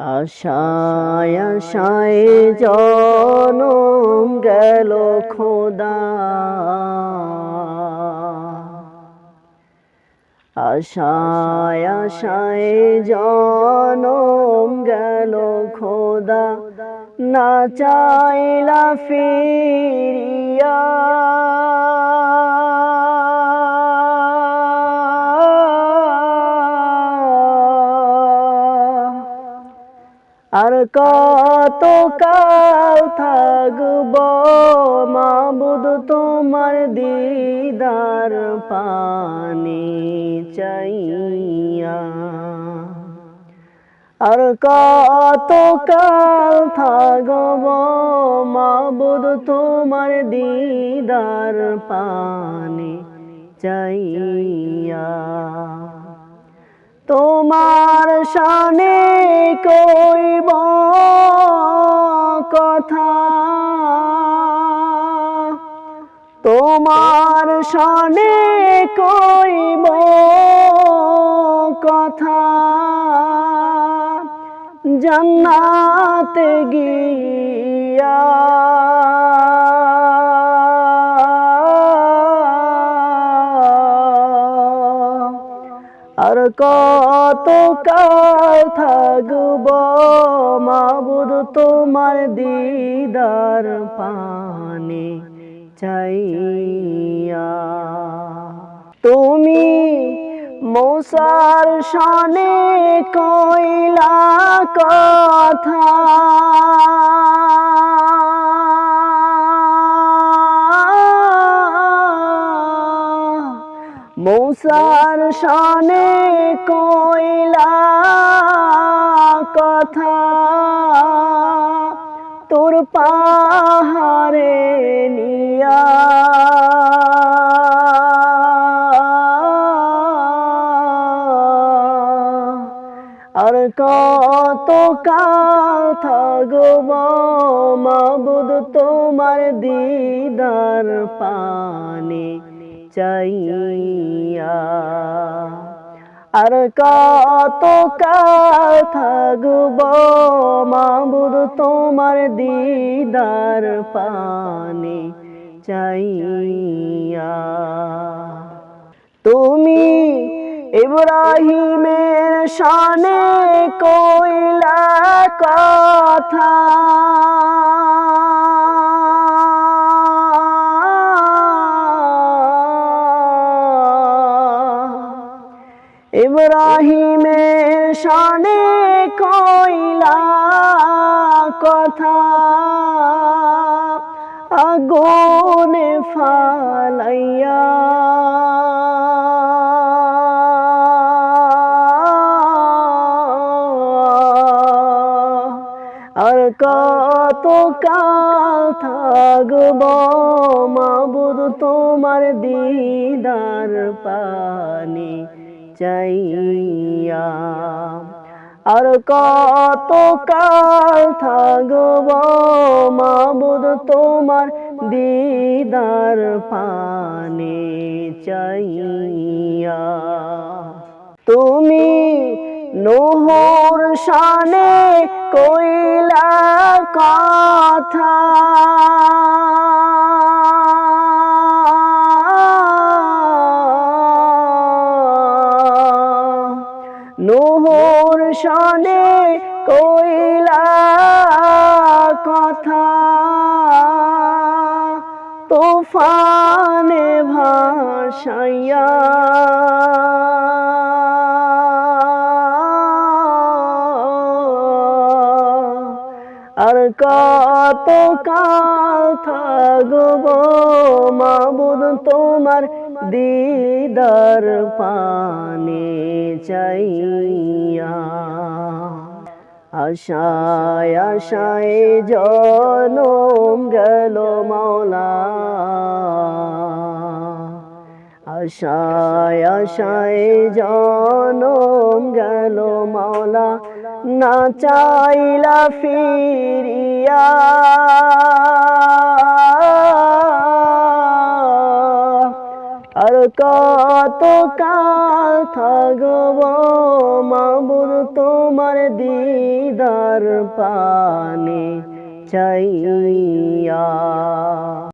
আশায় আশায় জনম গেল খোদা। আশায় আশায় জনম গেল খোদা। না চাইলা আর কত কাল থাকব মাবুদ তোমার দিদার পানি চাইয়া? আর কত কাল থাকব মাবুদ তোমার দিদার পানি চাইয়া? তোমার শানে কইব কথা। তোমার শানে কইব কথা। জান্নাতে গিয়া আর কত কাল থাকব মাবুদ তোমার দিদার পানে চাইয়া। তুমি মৌসার শানে কইলা কথা মৌসার শানে কইলা কথা, তোর পাহাড়ে নিয়া। আর কত কাল থাকব মাবুদ তোমার দিদার পানে। চাইয়া। আর কত থাকব মাবুদ তোমার দিদার পানে চাইয়া। তুমি ইব্রাহিমের শানে কইলা কথা। ইব্রাহিমের শানে কইলা কথা। আগুনে ফালাইয়া। আর কত কাল থাকব মাবুদ তোমার দিদার পানি? চাইয়া আর কত কাল থাকব মাবুদ তোমার দিদার পানে চাইয়া। তুমি নহর শানে কইলা কথা। নহর শানে কইলা কথা তোফানে ভাসাইয়া আর কত কাল থাকব মাবুদ তোমার দিদার পানে চাইয়া। আশায় আশায় জনম গেল মাওলা। আশায় আশায় জনম গেল মাওলা। না চাইলা ফিরিয়া কত কাল থাকব মাবুর তোমার দিদার পানে চাইয়া।